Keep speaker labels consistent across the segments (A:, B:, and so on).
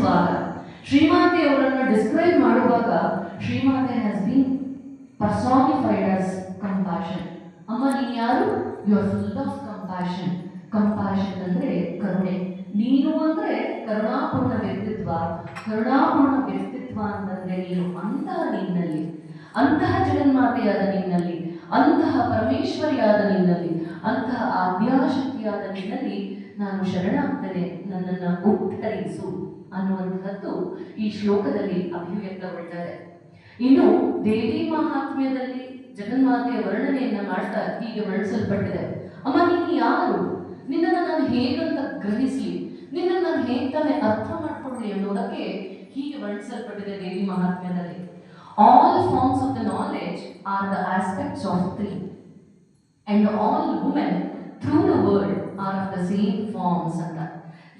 A: ವರ್ಣಿಸುವಾಗ ಶ್ರೀಮಾತೆ ಅವರನ್ನು ಡಿಸ್ಕ್ರೈಬ್ ಮಾಡುವಾಗ Shrimate has been personified as compassion ಅಮ್ಮ, ನೀನು ಯಾರು? You are full of compassion compassion ಅಂದ್ರೆ ಕರುಣೆ. ನೀನು ಅಂದ್ರೆ ಕರುಣಾಪೂರ್ಣ ವ್ಯಕ್ತಿತ್ವ. ಕರುಣಾಪೂರ್ಣ ವ್ಯಕ್ತಿತ್ವ ಅಂತಂದರೆ ನೀನು ಅಂತಹ ನಿನ್ನಲ್ಲಿ. ಅಂತಹ ಜಗನ್ಮಾತೆಯಾದ ನಿನ್ನಲ್ಲಿ. ಅಂತಹ ಪರಮೇಶ್ವರಿಯಾದ ನಿನ್ನಲ್ಲಿ. ಅಂತಹ ಆದ್ಯಾಶಕ್ತಿಯಾದ ನಿನ್ನಲ್ಲಿ ನಾನು ಶರಣಾಗ್ತೇನೆ, ನನ್ನನ್ನು ಉತ್ತರಿಸು ಅನ್ನುವಂತಹದ್ದು ಈ ಶ್ಲೋಕದಲ್ಲಿ ಅಭಿವ್ಯಕ್ತಗೊಳ್ತಾರೆ ಇನ್ನು ದೇವಿ ಮಹಾತ್ಮ್ಯದಲ್ಲಿ ಜಗನ್ಮಾತೆಯ ವರ್ಣನೆಯನ್ನ ಮಾಡ್ತಾ ಹೀಗೆ ವರ್ಣಿಸಲ್ಪಟ್ಟಿದೆ. ಅಮ್ಮ, ನೀನು ಯಾರು? ನಿನ್ನನ್ನು ನಾನು ಹೇಗಂತ ಗ್ರಹಿಸಿ, ನಿನ್ನನ್ನು ನಾನು ಹೇಗೆ ತಾನೇ ಅರ್ಥ ಮಾಡ್ಕೊಳ್ಳಿ ಅನ್ನೋದಕ್ಕೆ ಹೀಗೆ ವರ್ಣಿಸಲ್ಪಟ್ಟಿದೆ Devi ಮಹಾತ್ಮ್ಯದಲ್ಲಿ. All forms of the knowledge are the aspects of three and all women through the world are of the same forms ಅಂತ.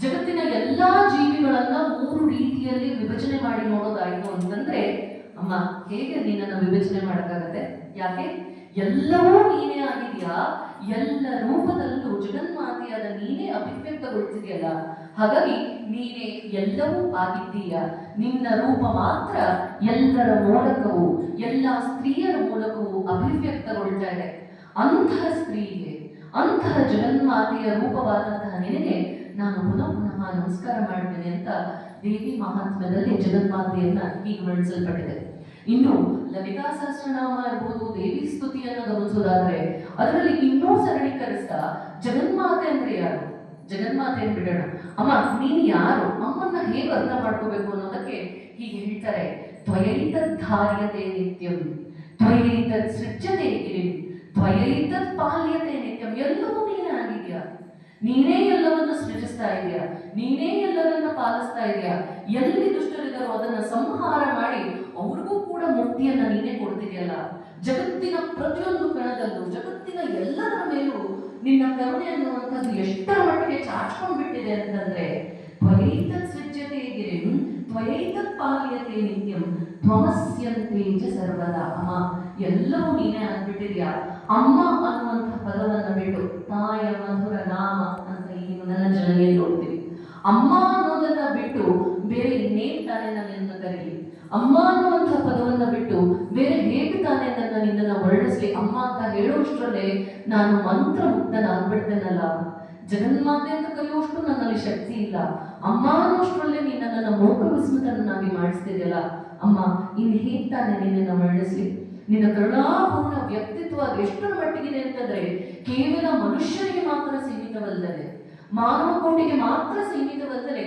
A: ಜಗತ್ತಿನ ಎಲ್ಲಾ ಜೀವಿಗಳನ್ನ ಮೂರು ರೀತಿಯಲ್ಲಿ ವಿಭಜನೆ ಮಾಡಿ ನೋಡೋದಾಯ್ತು ಅಂತಂದ್ರೆ, ಅಮ್ಮ, ಹೇಗೆ ನಿನ್ನನ್ನು ವಿಭಜನೆ ಮಾಡಕ್ಕಾಗತ್ತೆ? ಯಾಕೆ? ಎಲ್ಲವೂ ನೀನೇ ಆಗಿದೆಯಾ? ಎಲ್ಲ ರೂಪದಲ್ಲೂ ಜಗನ್ಮಾತೆಯಾದ ನೀನೇ ಅಭಿವ್ಯಕ್ತಗೊಳ್ತಿದೆಯಲ್ಲ? ಹಾಗಾಗಿ ನೀನೇ ಎಲ್ಲವೂ ಆಗಿದ್ದೀಯ? ನಿನ್ನ ರೂಪ ಮಾತ್ರ ಎಲ್ಲರ ಮೂಲಕವೂ, ಎಲ್ಲ ಸ್ತ್ರೀಯರ ಮೂಲಕವೂ ಅಭಿವ್ಯಕ್ತಗೊಳ್ತಾ ಇದೆ. ಅಂತಹ ಸ್ತ್ರೀಗೆ ಅಂತಹ ಜಗನ್ಮಾತೆಯ ರೂಪವಾದಂತಹ ನಿನಗೆ ನಾನು ಪುನಃ ಪುನಃ ನಮಸ್ಕಾರ ಮಾಡ್ತೇನೆ ಅಂತ ದೇವಿ ಮಹಾತ್ಮ್ಯದಲ್ಲಿ ಜಗನ್ಮಾತೆಯನ್ನ ಹೀಗೆ ವರ್ಣಿಸಲ್ಪಟ್ಟಿದೆ. ಇನ್ನು ಲಲಿತಾ ಸಹಸ್ರನಾಮ ಇರ್ಬೋದು ದೇವಿ ಸ್ತುತಿಯನ್ನು ಗಮನಿಸೋದಾದ್ರೆ ಅದರಲ್ಲಿ ಇನ್ನೂ ಸರಳೀಕರಿಸ್ತಾ ಜಗನ್ಮಾತೆ ಅಂದ್ರೆ ಯಾರು? ಜಗನ್ಮಾತೆ ಬಿಡೋಣ? ಅಮ್ಮ, ನೀನು ಯಾರು? ಅಮ್ಮನ್ನ ಹೇಗೆ ಅರ್ಥ ಮಾಡ್ಕೋಬೇಕು ಅನ್ನೋದಕ್ಕೆ ಹೀಗೆ ಹೇಳ್ತಾರೆ ತ್ವಯೈತ ಧಾರ್ಯತೆ ನಿತ್ಯಂ, ತ್ವಯೈತದ್ ಸೃಜ್ಯತೆ ತ್ವಯೈತದ್ ಪಾಲ್ಯತೆ ನಿತ್ಯಂ. ಎಲ್ಲವೂ ನೀನೇ ಆಗಿದ್ಯಾ? ನೀನೇ ಎಲ್ಲವನ್ನು ಸೃಜಿಸ್ತಾ ಇದೆಯಾ? ನೀನೇ ಎಲ್ಲರನ್ನ ಪಾಲಿಸ್ತಾ ಇದೆಯಾ? ಎಲ್ಲಿ ದುಷ್ಟರಿದ್ದಾರೋ ಅದನ್ನ ಸಂಹಾರ ಮಾಡಿ ಅವ್ರಿಗೂ ಕೂಡ ಮುಕ್ತಿಯನ್ನ ನೀನೇ ಕೊಡ್ತಿದೆಯಲ್ಲ? ಜಗತ್ತಿನ ಪ್ರತಿಯೊಂದು ಕಣದಲ್ಲೂ, ಜಗತ್ತಿನ ಎಲ್ಲದರ ಮೇಲೂ ನಿನ್ನ ಕರುಣೆ ಅನ್ನುವಂಥದ್ದು ಎಷ್ಟರ ಮಟ್ಟಿಗೆ ಚಾಚ್ಕೊಂಡ್ಬಿಟ್ಟಿದೆ ಅಂತಂದ್ರೆ ತ್ವಯೈತ ಸೃಜ್ಯತೆ ಗಿರಿಂ ತ್ವಯೈತ ಪಾಲ್ಯತೆ ನಿತ್ಯಂ ತ್ವಮಸ್ಯಂತೆ ಸರ್ವದಾ ಅಮ್ಮ ಎಲ್ಲವೂ ನೀನೇ ಆಗ್ಬಿಟ್ಟಿದ್ಯಾ? ಅಮ್ಮ ಅನ್ನುವಂಥ ಪದವನ್ನ ಬಿಟ್ಟು ತಾಯ ಮಧುರ ನಾಮ ಅಂತ ಈ ನನ್ನ ಜನನಿಯಲ್ಲಿ ನೋಡ್ತೀವಿ. ಅಮ್ಮ ಅನ್ನೋದನ್ನ ಬಿಟ್ಟು ಬೇರೆ ಇನ್ನೇನ್ ತಾನೇ ನನ್ನನ್ನು ಕರೀಲಿ? ಅಮ್ಮ ಅನ್ನುವಂಥ ಪದವನ್ನ ಬಿಟ್ಟು ಬೇರೆ ಹೇಗೆ ತಾನೇ ನನ್ನ ನಿನ್ನನ್ನು ವರ್ಣಿಸ್ಲಿ ಅಮ್ಮ ಅಂತ ಹೇಳುವಷ್ಟರಲ್ಲೇ ನಾನು ಮಂತ್ರ ಮುಗ್ಧನಾಗ್ಬಿಡ್ತೇನಲ್ಲ ಜಗನ್ಮಾತೆ ಅಂತ ಕರೆಯುವಷ್ಟು ನನ್ನಲ್ಲಿ ಶಕ್ತಿ ಇಲ್ಲ. ಅಮ್ಮ ಅನ್ನೋಷ್ಟರಲ್ಲೇ ನೀನು ನನ್ನನ್ನು ಮೋಕ ವಿಸ್ಮಿತನನ್ನಾಗಿ ಮಾಡಿಸ್ತಿದ್ಯಲ್ಲ? ಅಮ್ಮ ಇನ್ನು ಹೇಗೆ ತಾನೇ ನಿನ್ನನ್ನು ವರ್ಣಿಸ್ಲಿ ನಿನ್ನ ಕರುಣಾಪೂರ್ಣ ವ್ಯಕ್ತಿತ್ವ ಎಷ್ಟರ ಮಟ್ಟಿಗಿದೆ ಅಂತಂದ್ರೆ ಕೇವಲ ಮನುಷ್ಯರಿಗೆ ಮಾತ್ರ ಸೀಮಿತವಲ್ಲದೆ, ಮಾನವ ಕೋಟಿಗೆ ಮಾತ್ರ ಸೀಮಿತವಲ್ಲದೆ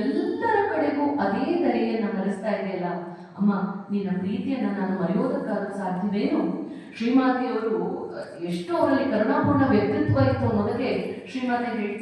A: ಎಲ್ಲರ ಕಡೆಗೂ ಅದೇ ದರೆಯನ್ನ ಹರಿಸ್ತಾ ಇದೆಯಲ್ಲ? ಅಮ್ಮ, ನಿನ್ನ ಪ್ರೀತಿಯನ್ನ ನಾನು ಮರೆಯೋದಕ್ಕಾಗ ಸಾಧ್ಯವೇನು? ಶ್ರೀಮಾತೆಯವರು, ಎಷ್ಟೋ ಅವರಲ್ಲಿ ಕರುಣಾಪೂರ್ಣ ವ್ಯಕ್ತಿತ್ವ ಇತ್ತು ಅನ್ನೋದಕ್ಕೆ ಶ್ರೀಮಾತೆ ಹೇಳ್ತಾರೆ